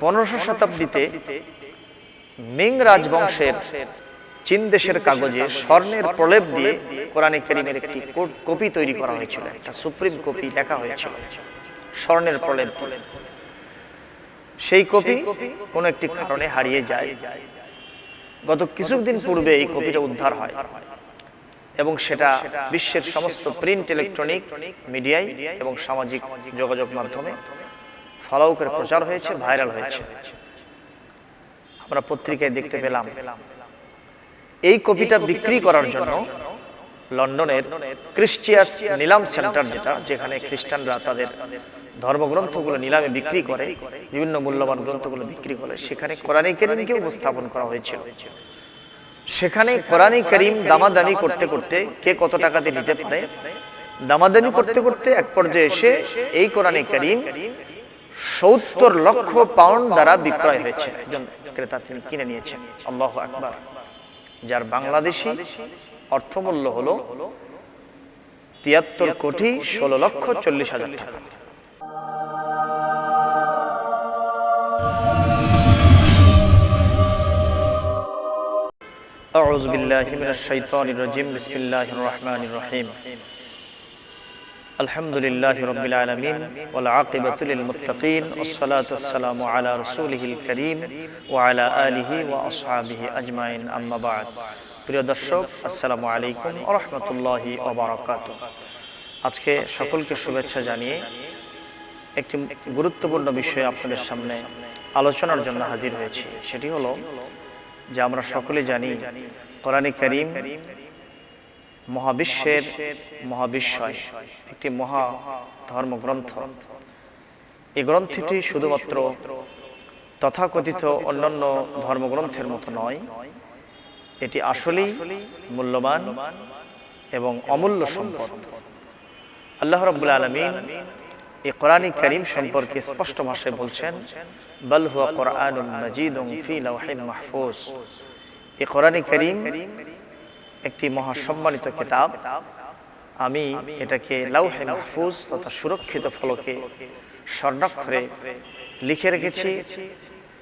পনেরোশো শতাব্দীতে মিং রাজবংশের চীন দেশের কাগজে স্বর্ণের প্রলেপ দিয়ে কোরআনে করিমের একটি কপি তৈরি করা হয়েছিল, একটা সুপ্রিম কপি লেখা হয়েছিল, স্বর্ণের প্রলেপ সেই কপি কোনো একটি কারণে হারিয়ে যায়। গত কিছুদিন পূর্বে এই কপিটা উদ্ধার হয় এবং সেটা বিশ্বের সমস্ত প্রিন্ট ইলেকট্রনিক মিডিয়ায় এবং সামাজিক যোগাযোগ মাধ্যমে ফলাও করে প্রচার হয়েছে, ভাইরাল হয়েছে। আমরা পত্রিকায় দেখতে পেলাম। এই কপিটা বিক্রি করার জন্য লন্ডনের ক্রিশ্চিয়াস নিলাম সেন্টার যেটা, যেখানে খ্রিস্টানরা তাদের ধর্মগ্রন্থগুলো নিলামে বিক্রি করে, বিভিন্ন মূল্যবান গ্রন্থগুলো বিক্রি করে, সেখানে কোরআনে কেরিমকে উপস্থাপন করা হয়েছিল। সেখানে কোরআনে করিম দামাদামি করতে করতে কে কত টাকা দিয়ে নিতে পারে, দামাদামি করতে করতে এক পর্যায়ে এসে এই কোরআনে করিম সত্তর লক্ষ পাউন্ড দ্বারা বিক্রয় হয়েছে একজন ক্রেতা তিনি কিনে নিয়েছেন আল্লাহ আকবার যার বাংলাদেশি অর্থমূল্য হলো তিয়াত্তর কোটি ষোলো লক্ষ চল্লিশ হাজার টাকা أعوذ بالله من الشيطان الرجيم بسم الله الرحمن الرحيم الحمد لله رب العالمين والعاقبة للمتقين والصلاة والسلام على رسوله الكريم وعلى آله وأصحابه أجمعين أما بعد প্রিয় দর্শক আসসালামু আলাইকুম রহমতুল্লাহি ওবরাকাত আজকে সকলকে শুভেচ্ছা জানিয়ে একটি গুরুত্বপূর্ণ বিষয় আপনাদের সামনে আলোচনার জন্য হাজির হয়েছি সেটি হলো যে আমরা সকলে জানি কোরআনে করিম মহাবিশ্বের মহাবিশ্বয় একটি মহা ধর্মগ্রন্থ। এই গ্রন্থটি শুধুমাত্র তথাকথিত অন্যান্য ধর্মগ্রন্থের মতো নয়। এটি আসলেই মূল্যবান এবং অমূল্য সম্পদ। আল্লাহ রব্বুল আলমিন এই কোরআনী করিম সম্পর্কে স্পষ্ট ভাষায় বলছেন বল হুয়া কোরআনুল মাজিদুম ফি লাওহিন মাহফুজ। এই কোরআনী করিম একটি মহাসম্মানিত কিতাব। আমি এটাকে লাউহে মাহফুজ তথা সুরক্ষিত ফলকে স্বর্ণাক্ষরে লিখে রেখেছি,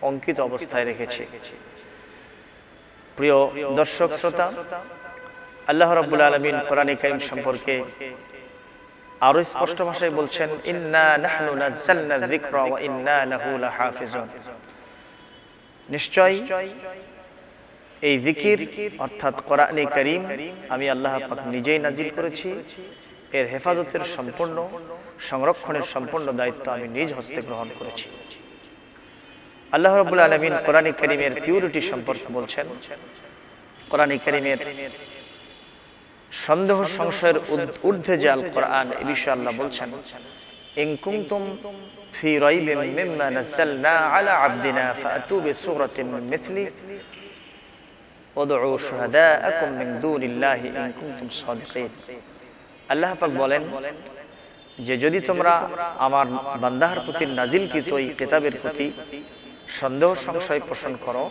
অঙ্কিত অবস্থায় রেখেছি। প্রিয় দর্শক, শ্রোতা, আল্লাহ রাব্বুল আলামিন কোরআনে কারীম সম্পর্কে আরও স্পষ্ট ভাষায় বলছেন, ইন্না নাহনু নাযালনা যিকরা ওয়া ইন্না লাহু লাহাফিজুন। নিশ্চয় এই জিকির, অর্থাৎ কোরআনে কারীম, আমি আল্লাহ নিজেই নাজিল করেছি। এর হেফাজতের সম্পূর্ণ, সংরক্ষণের সম্পূর্ণ দায়িত্ব আমি নিজ হস্তে গ্রহণ করেছি। আল্লাহ রাব্বুল আলমিন কোরআনে কারীমের পিউরিটি সম্পর্কে বলছেন, কোরআনে কারীমের সন্দেহ সংশয়ের ঊর্ধ্বে যে আল কোরআন এ বিষয়ে আল্লাহ বলছেন, ইন ফি রাইবিন মিম্মা নাযালনা আলা আবদিনা ফাতু বিসূরাতিন মিন ওয়াদউ শুহাদাআকুম আল্লাহ পাক বলেন যে যদি তোমরা আমার বান্দাহার প্রতি নাজিলকৃত এই কিতাবের প্রতি সন্দেহ সংশয় পোষণ করো,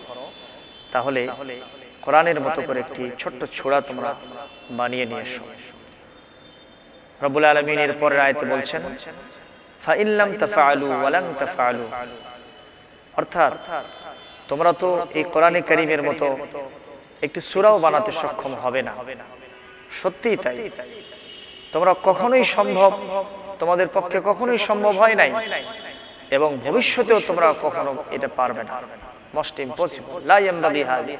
তাহলে কোরআনের মতো করে একটি ছোট্ট ছোড়া তোমরা বানিয়ে নিয়ে এসো। রব্বুল আলমিন এর পরের আয়তে বলছেন ফাইল্লাম তাফালু ওয়ালাং তাফালু অর্থাৎ তোমরা তো এই কোরআনে করিমের মতো একটি সূরাও বানাতে সক্ষম হবে না। সত্যিই তাই। তোমরা কখনোই সম্ভব তোমাদের পক্ষে কখনোই সম্ভব হয় নাই। এবং ভবিষ্যতেও তোমরা কখনো এটা পারবে না। মোস্ট ইম্পসিবল লা ইয়ামবাগি হাযা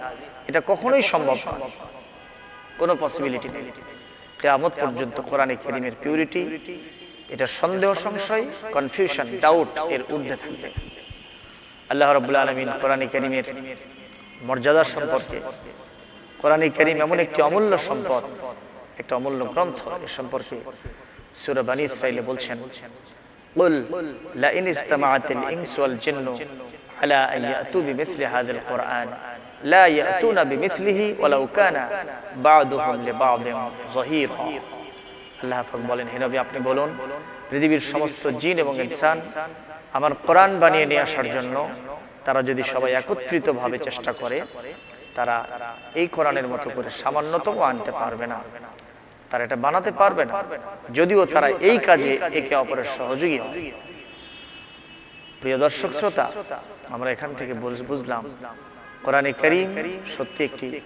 এটা কখনোই সম্ভব না কোনো পসিবিলিটি নেই। কিয়ামত পর্যন্ত কোরআনে কারীমের পিউরিটি এটা সন্দেহ সংশয় কনফিউশন ডাউট এর ঊর্ধ্বে থাকবে। আল্লাহ রাব্বুল আলামিন কোরআনে কারীমের মর্যাদা সম্পর্কে কোরআনে কারীম এমন একটি অমূল্য সম্পদ একটা অমূল্য গ্রন্থ এ সম্পর্কে সূরা বানী ইসরাঈলে বলছেন قل لئن استمعت الإنس والجن على أن يأتوا بمثل هذا القرآن لا يأتون بمثله ولو كان بعضهم لبعض ظهيرا আল্লাহ পাক বলেন হে নবী আপনি বলুন পৃথিবীর সমস্ত জিন এবং ইনসান আমার কোরআন বানিয়ে নিয়ে আসার জন্য তারা যদি সবাই একত্রিতভাবে চেষ্টা করে তারা এই কোরআনের মতো করে সামান্যতম আনতে পারবে না। তারা এটা বানাতে পারবে না। যদিও তারা এই কাজে একে অপরের সহযোগী হয়। প্রিয় দর্শক শ্রোতা, আমরা এখান থেকে বুঝ- বুঝলাম, কোরআনে করিম সত্যি একটি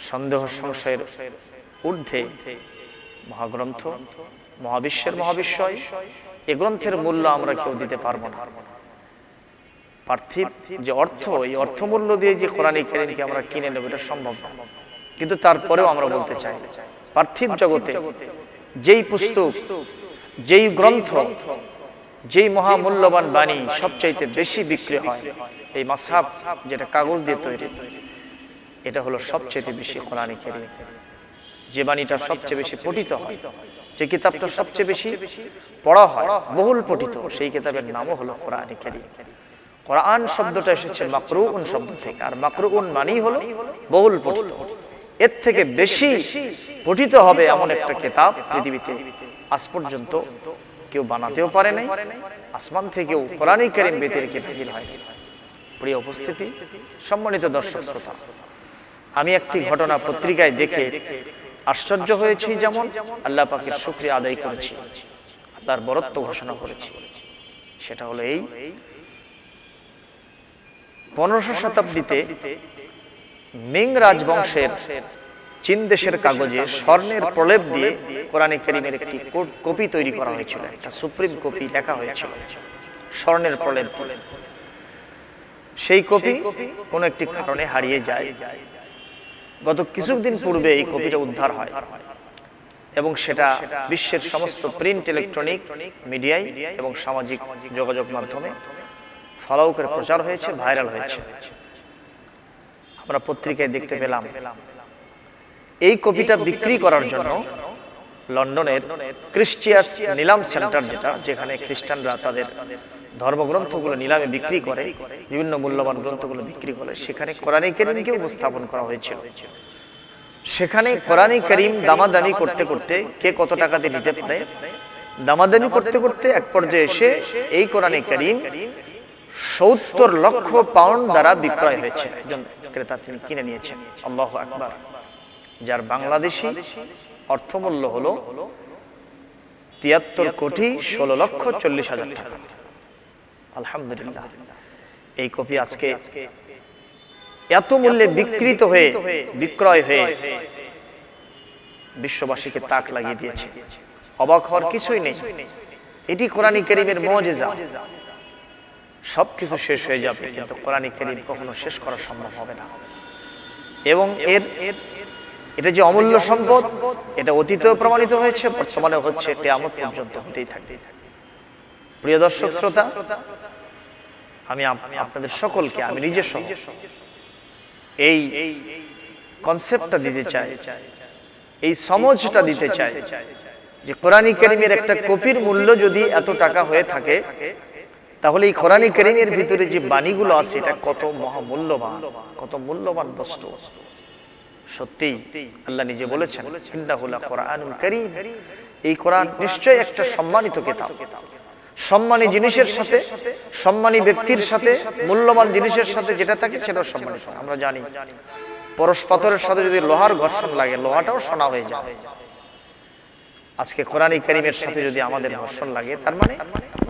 সন্দেহ সংশয়ের ঊর্ধ্বে মহাগ্রন্থ, মহাবিশ্বের মহাবিশ্বয়। এ গ্রন্থের মূল্য আমরা কেউ দিতে পারব না। পার্থিব যে অর্থ এই অর্থ মূল্য দিয়ে যে কোরআনে কারিমকে আমরা কিনে নেব এটা সম্ভব না। কিন্তু তারপরেও আমরা বলতে চাই পার্থিব জগতে যেই পুস্তক যেই গ্রন্থ যেই মহামূল্যবান বাণী সবচাইতে বেশি বিক্রি হয় এই মাসাব যেটা কাগজ দিয়ে তৈরি এটা হলো সবচেয়ে বেশি কোরআনে কারিম। যে বাণীটা সবচেয়ে বেশি পঠিত হয় যে কিতাবটা সবচেয়ে বেশি পড়া হয় বহুল পঠিত সেই কিতাবের নামও হলো কোরআনে কারিম। কোরআন শব্দটা এসেছে মাকরুউন শব্দ থেকে। আর মাকরুউন মানেই হলো বহুল পঠিত। এর থেকে বেশি পঠিত হবে এমন একটা কিতাব পৃথিবীতে আজ পর্যন্ত কেউ বানাতেও পারে নাই। আসমান থেকেও কোরআনে কারিম বেতের কে নাজিল হয়। প্রিয় উপস্থিতি সম্মানিত দর্শক শ্রোতা আমি একটি ঘটনা পত্রিকায় দেখে আশ্চর্য হয়েছি যেমন আল্লাহ পাকের শুক্রিয়া আদায় করেছি। আল্লাহর বরত্ব ঘোষণা করেছি। সেটা হলো এই পনেরোশো শতাব্দীতে মিং রাজবংশের চীন দেশের কাগজে স্বর্ণের প্রলেপ দিয়ে কোরআনে করিমের একটি কপি তৈরি করা হয়েছিল, একটা সুপ্রিম কপি লেখা হয়েছিল, স্বর্ণের প্রলেপ সেই কপি কোন একটি কারণে হারিয়ে যায়। গত কিছুদিন পূর্বে এই কপিটা উদ্ধার হয় এবং সেটা বিশ্বের সমস্ত প্রিন্ট ইলেকট্রনিক মিডিয়ায় এবং সামাজিক যোগাযোগ মাধ্যমে ফলাও করে প্রচার হয়েছে, ভাইরাল হয়েছে। আমরা পত্রিকায় দেখতে পেলাম, এই কপিটা বিক্রি করার জন্য লন্ডনের ক্রিশ্চিয়াস নিলাম সেন্টার যেটা, যেখানে খ্রিস্টানরা তাদের ধর্মগ্রন্থগুলো নিলামে বিক্রি করে, বিভিন্ন মূল্যবান গ্রন্থগুলো বিক্রি করে, সেখানে কোরআনে করিমকে উপস্থাপন করা হয়েছিল। সেখানে কোরআনে করিম দামাদামি করতে করতে কে কত টাকাতে নিতে পারে, দামাদামি করতে করতে এক পর্যায়ে এসে এই কোরআনে করিম সত্তর লক্ষ পাউন্ড দ্বারা বিক্রয় হয়েছে। একজন ক্রেতা তিনি কিনে নিয়েছেন। আল্লাহ আকবার। যার বাংলাদেশি অর্থমূল্য হলো তিয়াত্তর কোটি ষোলো লক্ষ চল্লিশ হাজার টাকা। আলহামদুলিল্লাহ। এই কপি আজকে এত মূল্যে বিকৃত হয়ে বিক্রয় হয়ে বিশ্ববাসীকে তাক লাগিয়ে দিয়েছে। অবাক হওয়ার কিছুই নেই। এটি কোরআনী করিমের মজেজা। সবকিছু শেষ হয়ে যাবে কিন্তু কোরআনী করিম কখনো শেষ করা সম্ভব হবে না। এবং এর এটা যে অমূল্য সম্পদ এটা অতীতেও প্রমাণিত হয়েছে বর্তমানে হচ্ছে কেয়ামত পর্যন্ত হতেই থাকবে। প্রিয় দর্শক শ্রোতা আমি আপনাদের সকলকে আমি নিজের সহ এই কনসেপ্টটা দিতে চাই। এই সমঝটা দিতে চাই। যে কোরআনী করিমের একটা কপির মূল্য যদি এত টাকা হয়ে থাকে তাহলে এই কোরআনী করিমের ভিতরে যে বাণীগুলো আছে এটা কত মহামূল্যবান কত মূল্যবান বস্তু। সত্যি আল্লাহ নিজে বলেছেন কোরআনুল করিম। এই কোরআন নিশ্চয় একটা সম্মানিত কিতাব। সম্মানী জিনিসের সাথে সম্মানী ব্যক্তির সাথে মূল্যবান জিনিসের সাথে যেটা থাকে সেটাও সম্মানিত। আমরা জানি। পরশ পাথরের সাথে যদি লোহার ঘর্ষণ লাগে লোহাটাও সোনা হয়ে যায়। আজকে কোরআনী করিমের সাথে যদি আমাদের ঘর্ষণ লাগে, তার মানে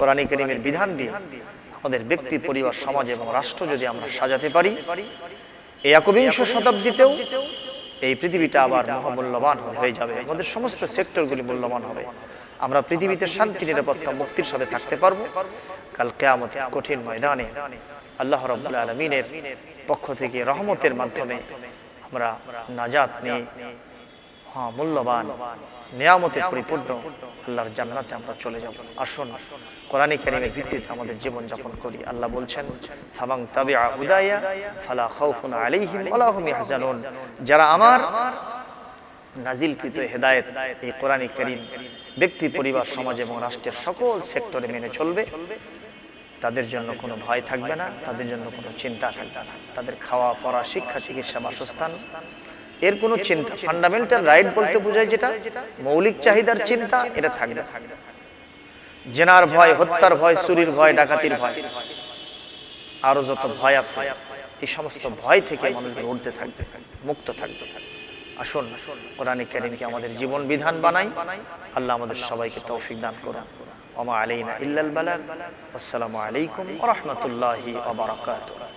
কোরআনী করিমের বিধান দিয়ে আমাদের ব্যক্তি, পরিবার, সমাজ এবং রাষ্ট্র যদি আমরা সাজাতে পারি এই একবিংশ শতাব্দীতেও এই পৃথিবীটা আবার মহামূল্যবান হয়ে যাবে। আমাদের সমস্ত সেক্টরগুলি মূল্যবান হবে। আমরা পৃথিবীতে শান্তি, নিরাপত্তা, মুক্তির সাথে থাকতে পারব। কাল কেয়ামত কঠিন ময়দানে আল্লাহ রব্বুল আলমিনের পক্ষ থেকে রহমতের মাধ্যমে আমরা নাজাত নিয়ে মূল্যবান নিয়ামতে পরিপূর্ণ আল্লাহর জান্নাতে আমরা চলে যাব। আসুন, কোরআনে কারিমের ভিত্তিতে আমাদের জীবন যাপন করি। আল্লাহ বলছেন ফামাং তাবিআ হুদায়া ফালা খাউফুন আলাইহিম ওয়ালা হুম ইয়াহজানুন। যারা আমার নাজিলকৃত হেদায়েত এই কোরআনে কারিম ব্যক্তি, পরিবার, সমাজ এবং রাষ্ট্রের সকল সেক্টরে মেনে চলবে, তাদের জন্য কোনো ভয় থাকবে না, তাদের জন্য কোনো চিন্তা থাকবে না। তাদের খাওয়া, পড়া, শিক্ষা, চিকিৎসা, বাসস্থান এর কোনো চিন্তা। ফান্ডামেন্টাল রাইট বলতে বোঝায় যেটা মৌলিক চাহিদার চিন্তা এটা থাকবে। জেনার ভয় হত্যার ভয় চুরির ভয় ডাকাতির ভয়। আরও যত ভয় আছে এই সমস্ত ভয় থেকে মানুষগুলো উঠতে থাকবে মুক্ত থাকবে। আসুন কোরআনে কারিমকে আমাদের জীবন বিধান বানাই। আল্লাহ আমাদের সবাইকে তৌফিক দান করুন। ওমা আলাইনা ইল্লাল বালাগ। আসসালামু আলাইকুম ওয়া রাহমাতুল্লাহি ওয়া বারাকাতুহু।